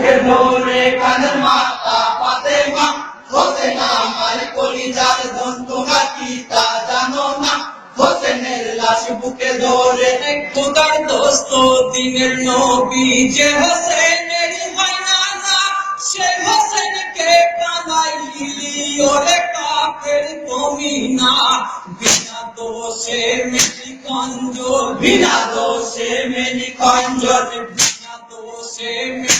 বুকে ধরে কানের মাতা পাতে মা হোসেন আমার কলিজার তোমার কি তা জানো না। হোসেনের লাশ বুকে ধরে খোদার দোস্ত, দিনের নবী যে হোসেনের হয় না না সে হোসেনকে কামাইলি ওরে কাপের কমি না বিনা দোষে মেলি কঞ্জর বিনা দোষে মেনি খঞ্জর বিনা দোষে মেলি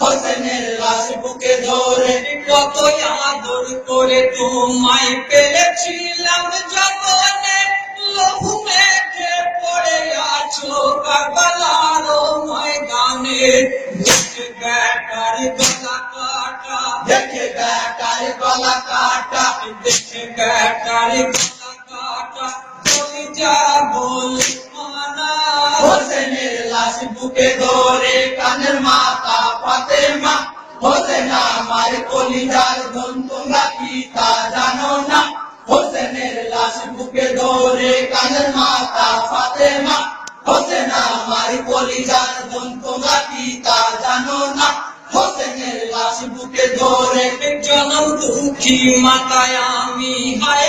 হোসেনের লাশ বুকে ধরে কত আদর করে তোমায় পেয়েছিলাম যতনে লহু মেঘে পড়ে আছো কারবালার ময়দানে দেখে বেটার গলা কাটা দেখে বেটার গলা কাটা দেখে বেটার গলা কাটা বলি যা বলি মানা হোসেনের লাশ বুকে ধরে হোসেন আমার কলিজার ধন তোমরা কি তা জানো না? হোসেনের লাশ বুকে ধরে কানের মাতা পাতে মা হোসেন আমার কলিজার ধন তোমরা কি তা জানো না? হোসেনের লাশ বুকে ধরে, জনম দুঃখী মাতায় আমি, হায়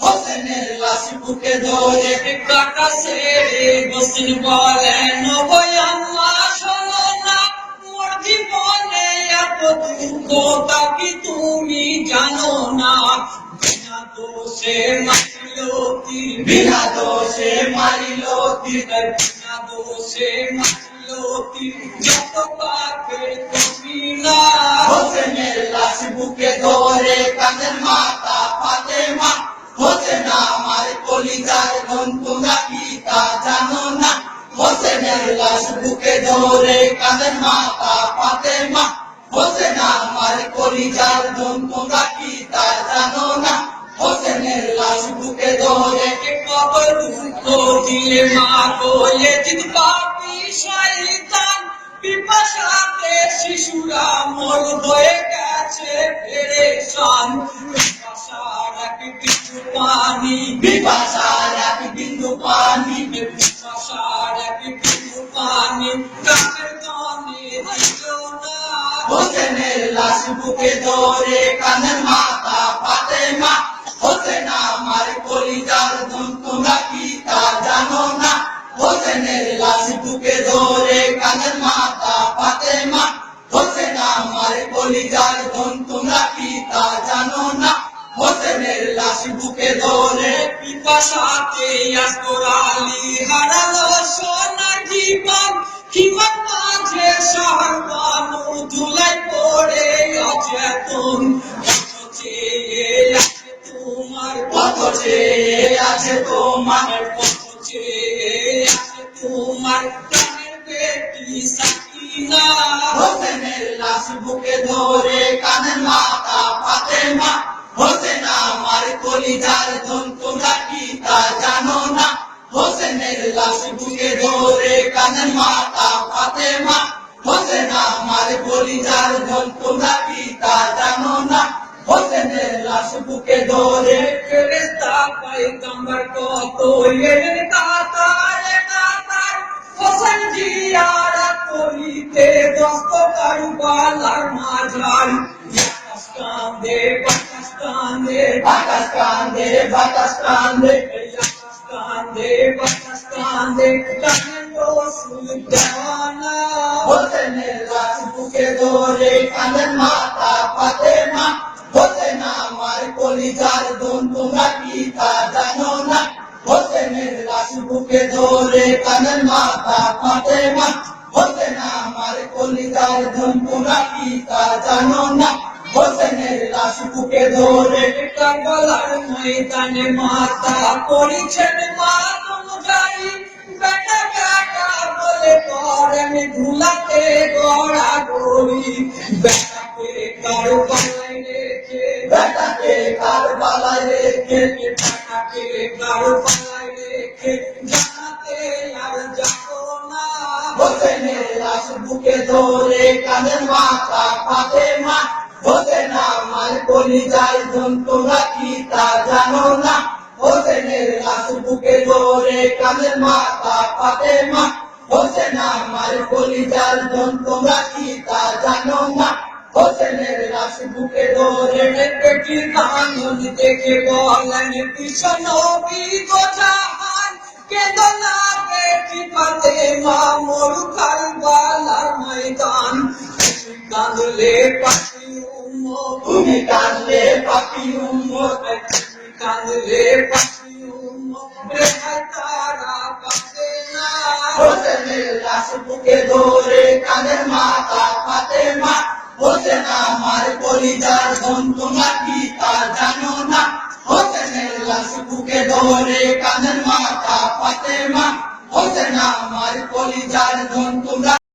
হোসেনের লাশ বুকে ধরে কাটা সেরে বলেন ওই আল্লাহ শোনো না মোর জীবনে এত তা কি তুমি জানো না। বিনা দোষে মারিল বিনা দোষে মারিল বিনা দোষে মারিল লাশ বুকে ধরে কানের মাতা পাতে মা। হোসেন আমার কলিজার ধন তোমরা কি তা জানো না? হোসেনের লাশ বুকে ধরে কবর দুঃখ দিলে মা গো এজিদ পাপি শয়তান পিপাসাতে শিশুরা মোর হয়ে গেছে পেরেশান পিপাসার এক বিন্দু পানি। বিপাশার লাশ বুকে ধরে কানের মাতা পাতে মা হোসেন, আমার কলিজার তোমরা কি তা জানো না? হোসেনের লাশ বুকে ধরে কানের মাতা পাতে মা হোসেন, আমার কলিজার ধন, তোমরা কি তা জানো না? হোসেনের লাশ বুকে ধরে পিপাসাতে আসরালি হারালো সোনা জীবন। কিমত মাঝে শহর অচেতন কত চেয়ে আছে তোমার কত আছে তোমার কত আছে তোমার বুকে ধরে কানের মাতা পাতে মা হোসেন আমার কলিজার ধন তোমরা কি তা জানো না? হোসেনের লাশ বুকে ধরে কানের মাতা পাতে মা হোসেন আমার কলিজার ধন তোমরা কি তা জানো না? হোসেনের লাশ বুকে ধরে ফেরেস্তা পয়গম্বর কত এর কাতার কাতার হোসেন জিয়ারত করিতে দস্ত কারবালার মাঝার। পাকিস্তানে পাকিস্তানে বাতাস কান্দে বাতাস কান্দে পাকিস্তানে পাকিস্তানে কানে কলিজার ধন তোমরা কি তা জানো না? হোসেনের লাশ বুকে ধরে কাঁদেন মাতা ফাতেমা হোসেন আমার কলিজার ধন তোমরা কি তা জানো না? হোসেনের লাশ বুকে ধরে কারবালার ময়দানে মাতা করেছেন মাতম গাড়ি বেটা বেটা বলে করেন ধুলাতে গড়া গড়ি। বেটাকে হোসেনের লাশ বুকে ধরে কাঁদেন মাতা ফাতেমা হোসেন আমার কলিজার তোমরা কি তা জানো না। হোসেনের লাশ বুকে ধরে কাঁদেন মাতা ফাতেমা হোসেন আমার কলিজার তোমরা কি তা জানো না। হোসেনের লাশ বুকে ধরে পেটি কানুন দেখে বলেন পিছন বিগোজাহান কেদনা পেটি পাতে মা মরু কারবালার ময়দান কাঁদলে পাখি উম্মত কাঁদলে পাপি উম্মত কাঁদলে পাখি উম্মত রেহাই তারা পাবে না হোসেনের লাশ বুকে ধরে কাঁদের মাতা ফাতেমা হোসেন আমার কলিজার তোমরা কি তা জানো না হোসেনের লাশ বুকে ধরে কাঁদের মাতা ফাতেমা। হোসেন আমার কলিজার ধন তোমরা